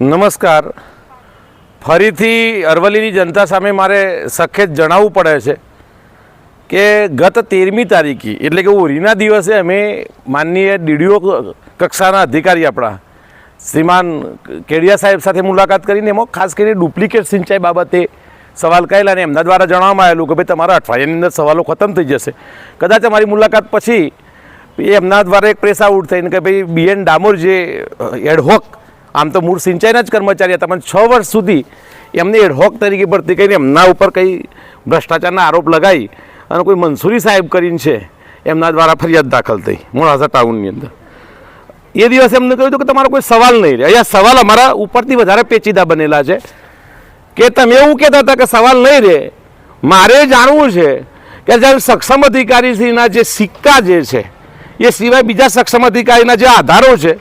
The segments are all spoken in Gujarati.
નમસ્કાર. ફરીથી અરવલ્લીની જનતા સામે મારે સખેત જણાવવું પડે છે કે ગત તેરમી તારીખે, એટલે કે હોળીના દિવસે અમે માનનીય ડીડીઓ કક્ષાના અધિકારી આપણા, શ્રીમાન કેડિયા સાહેબ સાથે મુલાકાત કરીને એમાં ખાસ કરીને ડુપ્લિકેટ સિંચાઈ બાબતે સવાલ કરેલા અને એમના દ્વારા જણાવવામાં આવેલું કે ભાઈ તમારા અઠવાડિયાની અંદર સવાલો ખતમ થઈ જશે. કદાચ અમારી મુલાકાત પછી એમના દ્વારા એક પ્રેસ આઉટ થઈને કે ભાઈ બીએન ડામોર જે એડહોક આમ તો મૂળ સિંચાઈના જ કર્મચારી હતા, પણ છ વર્ષ સુધી એમને એડહોક તરીકે ભરતી કરીને એમના ઉપર કંઈ ભ્રષ્ટાચારના આરોપ લગાવી અને કોઈ મંસૂરી સાહેબ કરીને છે, એમના દ્વારા ફરિયાદ દાખલ થઈ, મોડાસા ટાઉનની અંદર. એ દિવસે એમને કહ્યું હતું કે તમારો કોઈ સવાલ નહીં રહે. અહીંયા સવાલ અમારા ઉપરથી વધારે પેચીદા બનેલા છે. કે તમે એવું કહેતા હતા કે સવાલ નહીં રહે, મારે જાણવું છે કે જ્યારે સક્ષમ અધિકારીશ્રીના જે સિક્કા જે છે, એ સિવાય બીજા સક્ષમ અધિકારીના જે આધારો છે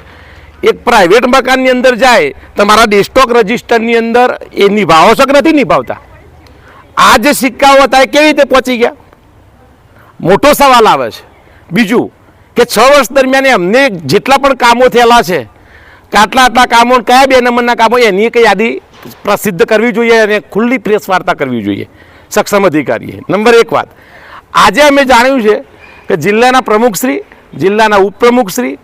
એક પ્રાઇવેટ મકાનની અંદર જાય, તમારા ડેસ્ટોક રજિસ્ટરની અંદર એ નિભાવો છો કે નથી નિભાવતા? આ જે સિક્કાઓ હતા એ કેવી રીતે પહોંચી ગયા? મોટો સવાલ આવે છે. બીજું કે છ વર્ષ દરમિયાન અમને જેટલા પણ કામો થયેલા છે આટલા આટલા કામો કયા બે નંબરના કામો, એની કંઈ યાદી પ્રસિદ્ધ કરવી જોઈએ અને ખુલ્લી પ્રેસ વાર્તા કરવી જોઈએ. સક્ષમ અધિકારીએ. નંબર એક વાત. આજે અમે જાણ્યું છે કે જિલ્લાના પ્રમુખશ્રી, જિલ્લાના ઉપપ્રમુખશ્રી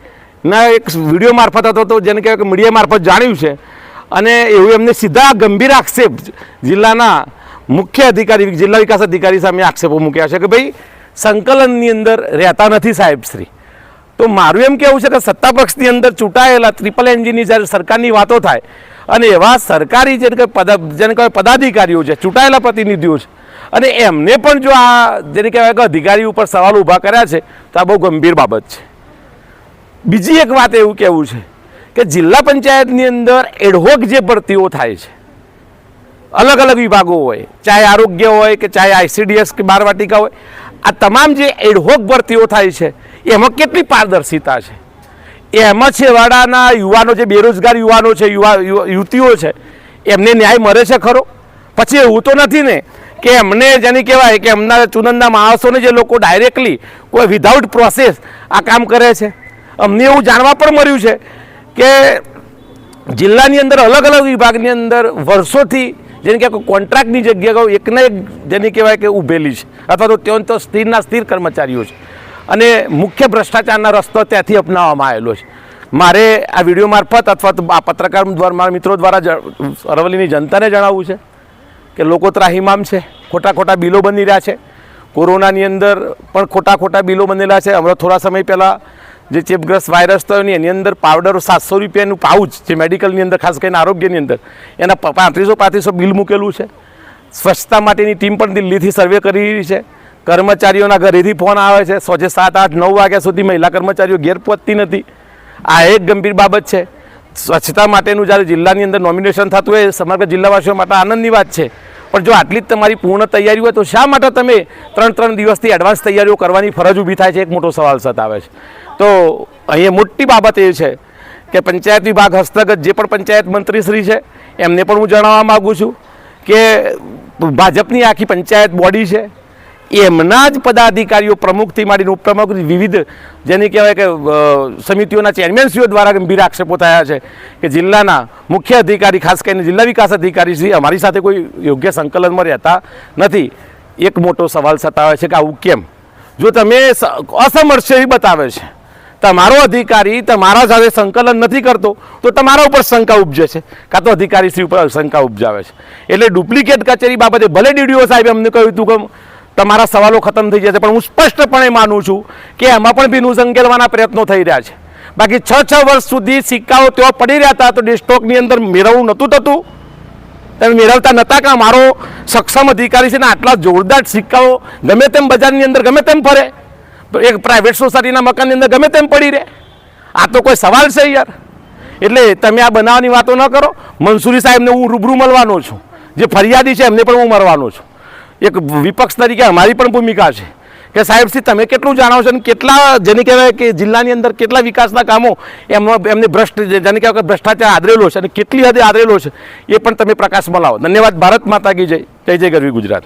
ના, એક વીડિયો મારફત હતો તો જેને કહેવાય કે મીડિયા મારફત જાણ્યું છે. અને એવું એમને સીધા ગંભીર આક્ષેપ જિલ્લાના મુખ્ય અધિકારી, જિલ્લા વિકાસ અધિકારી સામે આક્ષેપો મૂક્યા છે કે ભાઈ, સંકલનની અંદર રહેતા નથી સાહેબશ્રી તો મારું એમ કહેવું છે કે સત્તા પક્ષની અંદર ચૂંટાયેલા ટ્રિપલ એન્જિનની જ્યારે સરકારની વાતો થાય અને એવા સરકારી જેને કે પદ, જેને કહેવાય પદાધિકારીઓ છે, ચૂંટાયેલા પ્રતિનિધિઓ છે, અને એમને પણ જો આ જેને કહેવાય કે અધિકારી ઉપર સવાલ ઊભા કર્યા છે, તો આ બહુ ગંભીર બાબત છે. બીજી એક વાત એવું કહેવું છે કે જિલ્લા પંચાયતની અંદર એડહોક જે ભરતીઓ થાય છે, અલગ અલગ વિભાગો હોય, ચાહે આરોગ્ય હોય કે ચાહે આઈસીડીએસ કે બારવાટિકા હોય, આ તમામ જે એડહોક ભરતીઓ થાય છે, એમાં કેટલી પારદર્શિતા છે? એમાં છેવાડાના યુવાનો જે, બેરોજગાર યુવાનો છે, યુવા યુવા- યુવતીઓ છે, એમને ન્યાય મળે છે ખરો? પછી એવું તો નથી ને કે એમને જેને કહેવાય કે એમના ચુનંદના માણસોને જે લોકો ડાયરેક્ટલી કોઈ વિધાઉટ પ્રોસેસ આ કામ કરે છે? અમને એવું જાણવા પણ મળ્યું છે કે જિલ્લાની અંદર અલગ અલગ વિભાગની અંદર વર્ષોથી જેને કે કોન્ટ્રાક્ટની જગ્યાઓ એકને એક જેને કહેવાય કે ઊભેલી છે. અથવા તો ત્યાં તો સ્થિરના સ્થિર કર્મચારીઓ છે. અને મુખ્ય ભ્રષ્ટાચારના રસ્તો ત્યાંથી અપનાવવામાં આવેલો છે. મારે આ વીડિયો મારફત અથવા તો આ પત્રકાર દ્વારા, મારા મિત્રો દ્વારા અરવલ્લીની જનતાને જણાવવું છે કે લોકો ત્રાહિમામ છે, ખોટા ખોટા બિલો બની રહ્યા છે. કોરોનાની અંદર પણ ખોટા ખોટા બિલો બનેલા છે. હમણાં થોડા સમય પહેલાં જે ચેપગ્રસ્ત વાયરસ થયો એની એની અંદર પાવડર સાતસો રૂપિયાનું પાઉચ જે મેડિકલની અંદર, ખાસ કરીને આરોગ્યની અંદર. એના પાંત્રીસો પાંત્રીસો બિલ મૂકેલું છે. સ્વચ્છતા માટેની ટીમ પણ દિલ્હીથી સર્વે કરી રહી છે. કર્મચારીઓના ઘરેથી ફોન આવે છે. સોજે સાત, આઠ, નવ વાગ્યા સુધી મહિલા કર્મચારીઓ ઘેર પહોંચતી નથી. આ એક ગંભીર બાબત છે. સ્વચ્છતા માટેનું જ્યારે જિલ્લાની અંદર નોમિનેશન થતું હોય, સમગ્ર જિલ્લાવાસીઓ માટે આનંદની વાત છે. પણ જો આટલી જ તમારી પૂર્ણ તૈયારી હોય, તો શા માટે તમે ત્રણ ત્રણ દિવસથી એડવાન્સ તૈયારીઓ કરવાની ફરજ ઊભી થાય છે? એક મોટો સવાલ સતાવે છે. તો અહીંયા મોટી બાબત એ છે કે પંચાયત વિભાગ હસ્તગત જે પણ પંચાયત મંત્રીશ્રી છે, એમને પણ હું જણાવવા માગું છું કે ભાજપની આખી પંચાયત બોડી છે, એમના જ પદાધિકારીઓ પ્રમુખથી માંડીને ઉપપ્રમુખ વિવિધ જેની કહેવાય કે સમિતિઓના ચેરમેનશ્રીઓ દ્વારા ગંભીર આક્ષેપો થયા છે કે જિલ્લાના મુખ્ય અધિકારી, ખાસ કરીને જિલ્લા વિકાસ અધિકારી શ્રી અમારી સાથે કોઈ યોગ્ય સંકલનમાં રહેતા નથી. એક મોટો સવાલ સતાવે છે કે આવું કેમ? જો તમે અસમર્થ બતાવે છે તમારો અધિકારી તમારા સાથે સંકલન નથી કરતો, તો તમારા ઉપર શંકા ઉપજે છે. કાં તો અધિકારી શ્રી ઉપર શંકા ઉપજાવે છે. એટલે ડુપ્લિકેટ કચેરી બાબતે ભલે ડીડીઓ સાહેબે અમને કહ્યું હતું કે તમારા સવાલો ખતમ થઈ જશે, પણ હું સ્પષ્ટપણે માનું છું કે એમાં પણ ભીનું સંકેલવાના પ્રયત્નો થઈ રહ્યા છે. બાકી છ છ વર્ષ સુધી સિક્કાઓ તેઓ પડી રહ્યા હતા, તો ડિસ્ટોકની અંદર મેળવવું નહોતું થતું. તમે મેળવતા નહોતા કે મારો સક્ષમ અધિકારી છે ને આટલા જોરદાર સિક્કાઓ ગમે તેમ બજારની અંદર ગમે તેમ ફરે. એક પ્રાઇવેટ સોસાયટીના મકાનની અંદર ગમે તેમ પડી રહે. આ તો કોઈ સવાલ છે યાર. એટલે તમે આ બનાવવાની વાતો ન કરો. મનસુરી સાહેબને હું રૂબરૂ મળવાનો છું. જે ફરિયાદી છે એમને પણ હું મળવાનો છું. એક વિપક્ષ તરીકે અમારી પણ ભૂમિકા છે. કે સાહેબથી તમે કેટલું જાણો છો અને કેટલા, જેને કહેવાય કે જિલ્લાની અંદર કેટલા વિકાસના કામો એમનો એમને ભ્રષ્ટ, જેને કહેવાય કે ભ્રષ્ટાચાર આદરેલો છે અને કેટલી હદે આદરેલો છે, એ પણ તમે પ્રકાશમાં લાવો ધન્યવાદ. ભારત માતા કી જય. જય જય ગરવી ગુજરાત.